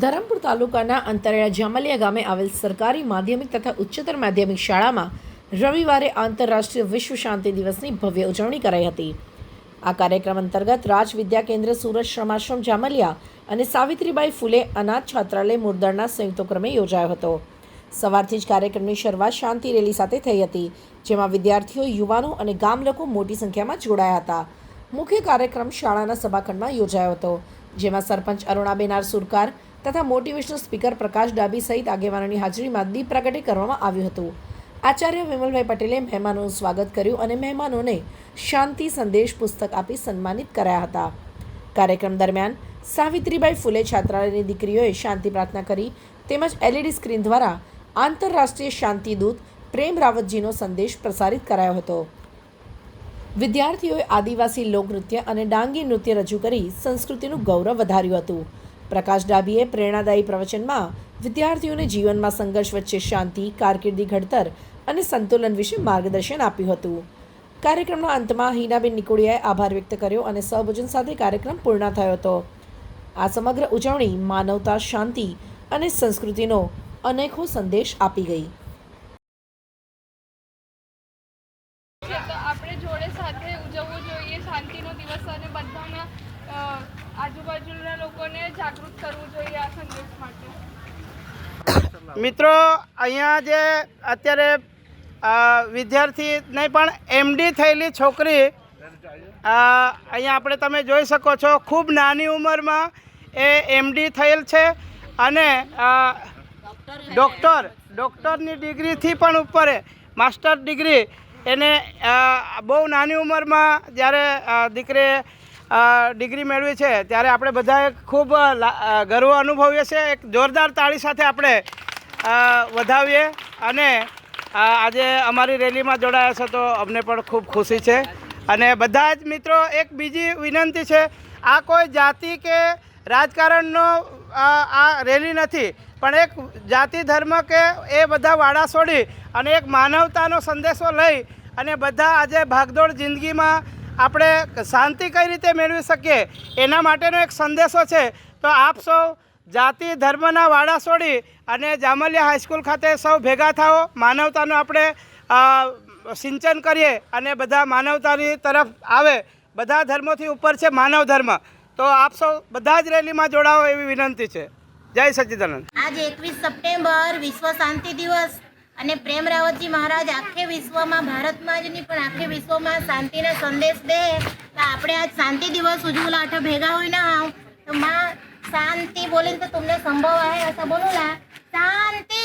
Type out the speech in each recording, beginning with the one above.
ધરમપુર તાલુકાના અંતરિયા જામલિયા ગામે આવેલ સરકારી માધ્યમિક તથા ઉચ્ચતર માધ્યમિક શાળામાં રવિવારે આંતરરાષ્ટ્રીય વિશ્વ શાંતિ દિવસની ભવ્ય ઉજવણી કરાઈ હતી. આ કાર્યક્રમ અંતર્ગત રાજ વિદ્યા કેન્દ્ર સુરત શ્રમાશ્રમ જામલિયા અને સાવિત્રીબાઈ ફૂલે અનાથ છાત્રાલય મુરદરના સંયુક્ત ક્રમે યોજાયો હતો. સવારથી જ કાર્યક્રમની શરૂઆત શાંતિ રેલી સાથે થઈ હતી, જેમાં વિદ્યાર્થીઓ, યુવાનો અને ગામ લોકો મોટી સંખ્યામાં જોડાયા હતા. મુખ્ય કાર્યક્રમ શાળાના સભાખંડમાં યોજાયો હતો. જેમાં સરપંચ અરુણાબેન આર સુરકાર તથા મોટિવેશનલ સ્પીકર પ્રકાશ ડાબી સહિત આગેવાનોની હાજરીમાં દીપ પ્રગટે કરવામાં આવ્યું હતું. આચાર્ય વિમલભાઈ પટેલે મહેમાનોનું સ્વાગત કર્યું અને મહેમાનોને શાંતિ સંદેશ પુસ્તક આપી સન્માનિત કરાયા હતા. કાર્યક્રમ દરમિયાન સાવિત્રીબાઈ ફૂલે છાત્રાલયની દીકરીઓએ શાંતિ પ્રાર્થના કરી તેમજ એલઈડી સ્ક્રીન દ્વારા આંતરરાષ્ટ્રીય શાંતિદૂત પ્રેમ રાવતજીનો સંદેશ પ્રસારિત કરાયો હતો. વિદ્યાર્થીઓએ આદિવાસી લોકનૃત્ય અને ડાંગી નૃત્ય રજૂ કરી સંસ્કૃતિનું ગૌરવ વધાર્યું હતું. પ્રકાશ ડાબીએ પ્રેરણાદાયી પ્રવચનમાં વિદ્યાર્થીઓને જીવનમાં સંઘર્ષ વચ્ચે શાંતિ, કારકિર્દી ઘડતર અને સંતુલન વિશે માર્ગદર્શન આપ્યું હતું. કાર્યક્રમના અંતમાં હિનાબેન નિકોડિયાએ આભાર વ્યક્ત કર્યો અને સહભોજન સાથે કાર્યક્રમ પૂર્ણ થયો હતો. આ સમગ્ર ઉજવણી માનવતા, શાંતિ અને સંસ્કૃતિનો અનેકો સંદેશ આપી ગઈ છે તો આપણે જોડે સાથે ઉજવવું જોઈએ શાંતિનો દિવસ અને બધાના અ, આજુબાજુના લોકોને જાગૃત મિત્રો અહીંયા જે અત્યારે વિદ્યાર્થી નહીં પણ એમડી થયેલી છોકરી અહીંયા આપણે તમે જોઈ શકો છો ખૂબ નાની ઉંમરમાં એ એમડી થયેલ છે અને ડૉક્ટર ડૉક્ટરની ડિગ્રીથી પણ ઉપર માસ્ટર ડિગ્રી એને બહુ નાની ઉંમરમાં જ્યારે અ, ડિગ્રી મેળવી છે. ત્યારે આપણે બધાએ ખૂબ ગર્વ અનુભવીએ છીએ. એક જોરદાર તાળી સાથે આપણે વધાવીએ. અને આજે અમારી રેલીમાં જોડાયા છે તો અમને પણ ખૂબ ખુશી છે. અને બધા જ મિત્રો, એક બીજી વિનંતી છે. આ કોઈ જાતિ કે રાજકારણનો આ રેલી નથી, પણ એક જાતિ ધર્મ કે એ બધા વાડા છોડી અને એક માનવતાનો સંદેશો લઈ અને બધા આજે ભાગદોડ જિંદગીમાં આપણે શાંતિ કઈ રીતે મેળવી શકીએ એના માટેનો એક સંદેશો છે. તો આપ સૌ જાતિ, ધર્મના વાડા છોડી અને જામલિયા હાઈસ્કૂલ ખાતે સૌ ભેગા થાઓ. માનવતાનું આપણે સિંચન કરીએ અને બધા માનવતાની તરફ આવે. બધા ધર્મોથી ઉપર છે માનવ ધર્મ. તો આપ સૌ બધા જ રેલીમાં જોડાઓ એવી વિનંતી છે. જય સચ્ચિદાનંદ આજ એકવીસ સપ્ટેમ્બર વિશ્વ શાંતિ દિવસ. અને પ્રેમ રાવતજી મહારાજ આખે વિશ્વમાં, ભારતમાં જ નહીં, પણ આખે વિશ્વમાં શાંતિના સંદેશ દે. તો આપણે આજ શાંતિ દિવસ ઉજવલા, આઠ ભેગા હોય ના આવ. તો માં, શાંતિ બોલીને તો તમને સંભવ આવે असं બોલો ના શાંતિ!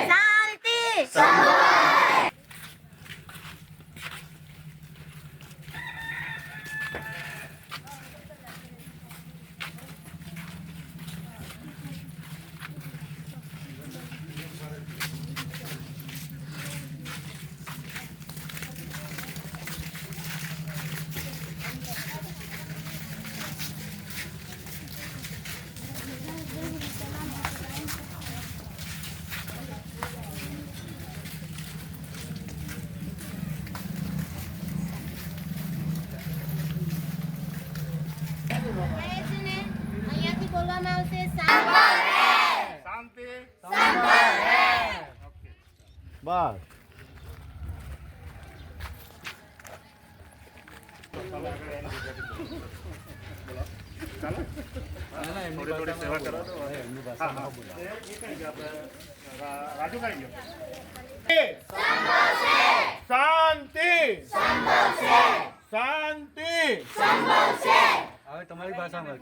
શાંતિ! અહીંયાથી બોલવામાં આવશે શાંતિ. બસ શાંતિ. શાંતિ. તમારી ભાષામાં